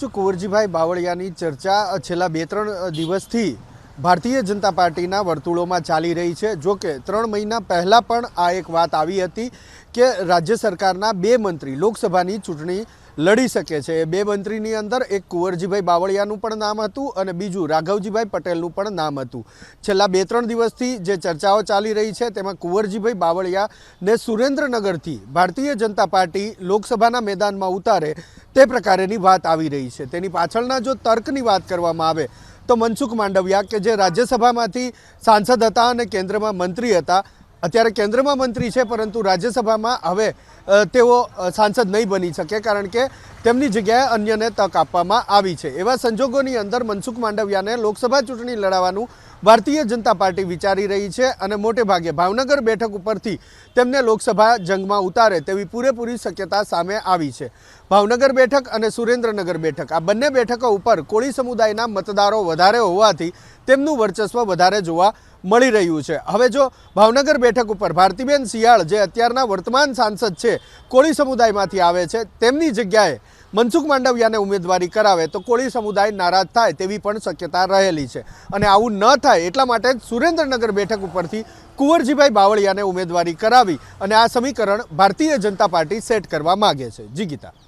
જો કુંવરજીભાઈ બાવળિયાની ચર્ચા છેલ્લા બે ત્રણ દિવસથી ભારતીય જનતા પાર્ટીના વર્તુળોમાં ચાલી રહી છે. જો કે ત્રણ મહિના પહેલાં પણ આ એક વાત આવી હતી કે રાજ્ય સરકારના બે મંત્રી લોકસભાની ચૂંટણી લડી શકે છે. એ બે મંત્રીની અંદર એક કુંવરજીભાઈ બાવળિયાનું પણ નામ હતું અને બીજું રાઘવજીભાઈ પટેલનું પણ નામ હતું. છેલ્લા બે ત્રણ દિવસથી જે ચર્ચાઓ ચાલી રહી છે, તેમાં કુંવરજીભાઈ બાવળિયા ને સુરેન્દ્રનગરથી ભારતીય જનતા પાર્ટી લોકસભાના મેદાનમાં ઉતારે તે પ્રકારેની વાત આવી રહી છે. તેની પાછળના જો તર્કની વાત કરવામાં આવે, તો મનસુખ માંડવિયા કે જે રાજ્યસભામાંથી સાંસદ હતા અને કેન્દ્રમાં મંત્રી હતા અત્યારે કેન્દ્રમાં મંત્રી છે, પરંતુ રાજ્યસભામાં હવે તેઓ સાંસદ નહીં બની શકે કારણ કે તેમની જગ્યાએ અન્યને તક આપવામાં આવી છે. એવા સંજોગોની અંદર મનસુખ માંડવિયાને લોકસભા ચૂંટણી લડાવવાનું ભારતીય જનતા પાર્ટી વિચારી રહી છે અને મોટે ભાગે ભાવનગર બેઠક ઉપરથી તેમને લોકસભા જંગમાં ઉતારે તેવી પૂરેપૂરી શક્યતા સામે આવી છે. ભાવનગર બેઠક અને સુરેન્દ્રનગર બેઠક, આ બંને બેઠકો ઉપર કોળી સમુદાયના મતદારો વધારે હોવાથી તેમનું વર્ચસ્વ વધારે જોવા મળી રહ્યું છે. હવે જો ભાવનગર બેઠક ઉપર ભારતીબેન શિયાળ, જે અત્યારના વર્તમાન સાંસદ છે, કોળી સમુદાયમાંથી આવે છે, તેમની જગ્યાએ મનસુખ માંડવિયાને ઉમેદવારી કરાવે તો કોળી સમુદાય નારાજ થાય તેવી પણ શક્યતા રહેલી છે. અને આવું ન થાય એટલા માટે સુરેન્દ્રનગર બેઠક ઉપરથી કુંવરજીભાઈ બાવળિયાને ઉમેદવારી કરાવી અને આ સમીકરણ ભારતીય જનતા પાર્ટી સેટ કરવા માગે છે. જી ગીતા.